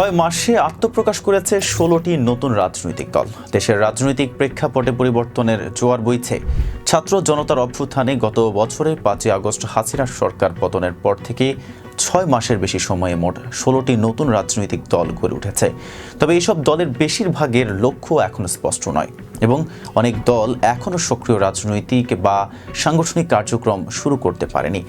ছয় মাসে আত্মপ্রকাশ করেছে ষোলোটি নতুন রাজনৈতিক দল। দেশের রাজনৈতিক প্রেক্ষাপটে পরিবর্তনের জোয়ার বইছে। ছাত্র জনতার অভ্যুত্থানে গত বছরের পাঁচই আগস্ট হাসিনার সরকার পতনের পর থেকে ছয় মাসের বেশি সময়ে মোট ষোলোটি নতুন রাজনৈতিক দল গড়ে উঠেছে। তবে এইসব দলের বেশিরভাগের লক্ষ্য এখন স্পষ্ট নয়। এবং অনেক দল এখনও সক্রিয় রাজনৈতিক বা সাংগঠনিক কার্যক্রম শুরু করতে পারেনি।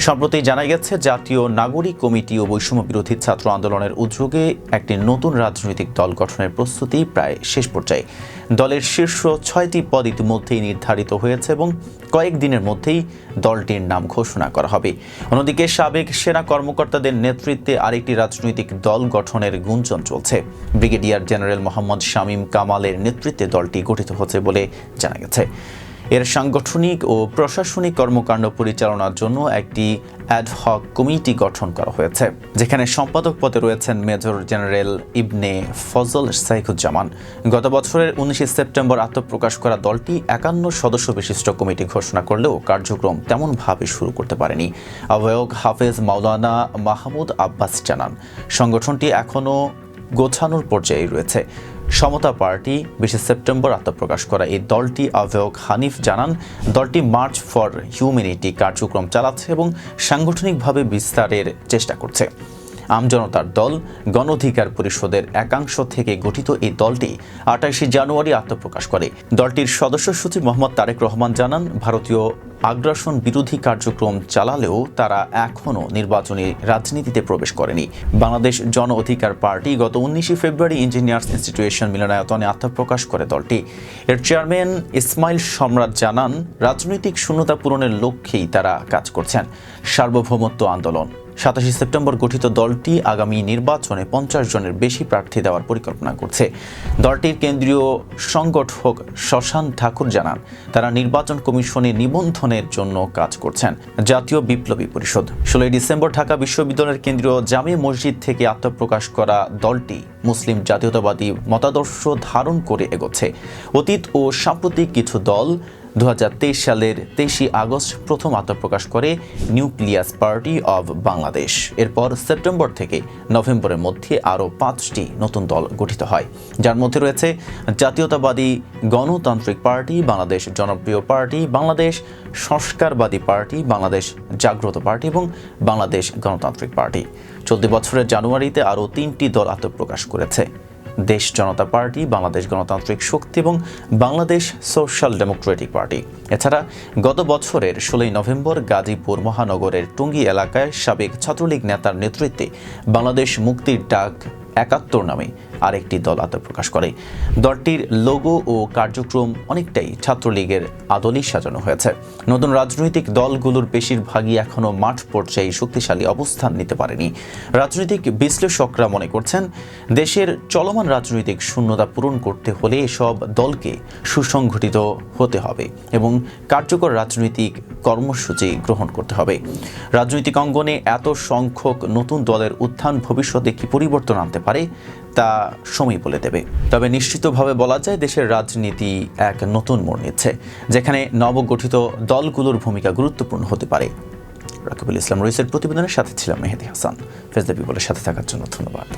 সম্প্রতি জানা গেছে, জাতীয় নাগরিক কমিটি ও বৈষম্য বিরোধী ছাত্র আন্দোলনের উদ্যোগে একটি নতুন রাজনৈতিক দল গঠনের প্রস্তুতি প্রায় শেষ পর্যায়ে। দলের শীর্ষ ছয়টি পদ ইতিমধ্যেই নির্ধারিত হয়েছে এবং কয়েকদিনের মধ্যেই দলটির নাম ঘোষণা করা হবে। অন্যদিকে সাবেক সেনা কর্মকর্তাদের নেতৃত্বে আরেকটি রাজনৈতিক দল গঠনের গুঞ্জন চলছে। ব্রিগেডিয়ার জেনারেল মোহাম্মদ শামীম কামালের নেতৃত্বে দলটি গঠিত হচ্ছে বলে জানা গেছে। এর সাংগঠনিক ও প্রশাসনিক কর্মকাণ্ড পরিচালনার জন্য একটি অ্যাডহক কমিটি গঠন করা হয়েছে, যেখানে সম্পাদক পদে রয়েছেন মেজর জেনারেল ইবনে ফজল সাইখুজ্জামান গত বছরের উনিশে সেপ্টেম্বর আত্মপ্রকাশ করা দলটি একান্ন সদস্য বিশিষ্ট কমিটি ঘোষণা করলেও কার্যক্রম তেমনভাবে শুরু করতে পারেনি। আহ্বায়ক হাফেজ মাওলানা মাহমুদ আব্বাস জানান, সংগঠনটি এখনও গোছানোর পর্যায়ে রয়েছে। সমতা পার্টি বিশে সেপ্টেম্বর আত্মপ্রকাশ করা। এই দলটি আহ্বায়ক হানিফ জানান, দলটি মার্চ ফর হিউম্যানিটি কার্যক্রম চালাচ্ছে এবং সাংগঠনিকভাবে বিস্তারের চেষ্টা করছে। আমজনতার দল গণ অধিকার পরিষদের একাংশ থেকে গঠিত এই দলটি আঠাশে জানুয়ারি আত্মপ্রকাশ করে। দলটির সদস্য সচিব মোহাম্মদ তারেক রহমান জানান, ভারতীয় আগ্রাসন বিরোধী কার্যক্রম চালালেও তারা এখনও নির্বাচনী রাজনীতিতে প্রবেশ করেনি। বাংলাদেশ জন অধিকার পার্টি গত উনিশে ফেব্রুয়ারি ইঞ্জিনিয়ার্স ইনস্টিটিউশন মিলনায়তনে আত্মপ্রকাশ করে দলটি। এর চেয়ারম্যান ইসমাইল সম্রাট জানান, রাজনৈতিক শূন্যতা পূরণের লক্ষ্যেই তারা কাজ করছেন। সার্বভৌমত্ব আন্দোলন সাতাশে সেপ্টেম্বর গঠিত দলটি আগামী নির্বাচনে পঞ্চাশ জনের বেশি প্রার্থী দেওয়ার পরিকল্পনা করছে। দলটির কেন্দ্রীয় সংগঠক শশান ঠাকুর জানান, তারা নির্বাচন কমিশনে নিবন্ধনের জন্য কাজ করছেন। জাতীয় বিপ্লবী পরিষদ। ষোলোই ডিসেম্বর ঢাকা বিশ্ববিদ্যালয়ের কেন্দ্রীয় জামে মসজিদ থেকে আত্মপ্রকাশ করা দলটি মুসলিম জাতীয়তাবাদী মতাদর্শ ধারণ করে এগোচ্ছে। অতীত ও সাম্প্রতিক কিছু দল দু হাজার তেইশ সালের তেইশে আগস্ট প্রথম আত্মপ্রকাশ করে নিউক্লিয়াস পার্টি অব বাংলাদেশ। এরপর সেপ্টেম্বর থেকে নভেম্বরের মধ্যে আরও পাঁচটি নতুন দল গঠিত হয়। যার মধ্যে রয়েছে জাতীয়তাবাদী গণতান্ত্রিক পার্টি, বাংলাদেশ জনপ্রিয় পার্টি, বাংলাদেশ সংস্কারবাদী পার্টি, বাংলাদেশ জাগ্রত পার্টি এবং বাংলাদেশ গণতান্ত্রিক পার্টি। চলতি বছরের জানুয়ারিতে আরও তিনটি দল আত্মপ্রকাশ করেছে। দেশ জনতা পার্টি, বাংলাদেশ গণতান্ত্রিক শক্তি এবং বাংলাদেশ সোশ্যাল ডেমোক্রেটিক পার্টি। এছাড়া গত বছরের ষোলোই নভেম্বর গাজীপুর মহানগরের টুঙ্গি এলাকায় সাবেক ছাত্রলীগ নেতার নেতৃত্বে বাংলাদেশ মুক্তির ডাক একাত্তর নামে আরেকটি দল আত্মপ্রকাশ করে। দলটির লোগো ও কার্যক্রম অনেকটাই ছাত্রলীগের আদলেই সাজানো হয়েছে। নতুন রাজনৈতিক দলগুলোর বেশিরভাগই এখনও মাঠ পর্যায়ে শক্তিশালী অবস্থান নিতে পারেনি। রাজনৈতিক বিশ্লেষকরা মনে করছেন, দেশের চলমান রাজনৈতিক শূন্যতা পূরণ করতে হলে এসব দলকে সুসংগঠিত হতে হবে এবং কার্যকর রাজনৈতিক কর্মসূচি গ্রহণ করতে হবে। রাজনৈতিক অঙ্গনে এত সংখ্যক নতুন দলের উত্থান ভবিষ্যতে কি পরিবর্তন আনতে পারে, তা সময় বলে দেবে। তবে নিশ্চিতভাবে বলা যায় দেশের রাজনীতি এক নতুন মোড় নিচ্ছে, যেখানে নবগঠিত দলগুলোর ভূমিকা গুরুত্বপূর্ণ হতে পারে। রাকিবুল ইসলাম রইসের প্রতিবেদনের সাথে ছিলাম মেহেদি হাসান। ফেজদা পিপলের সাথে থাকার জন্য ধন্যবাদ।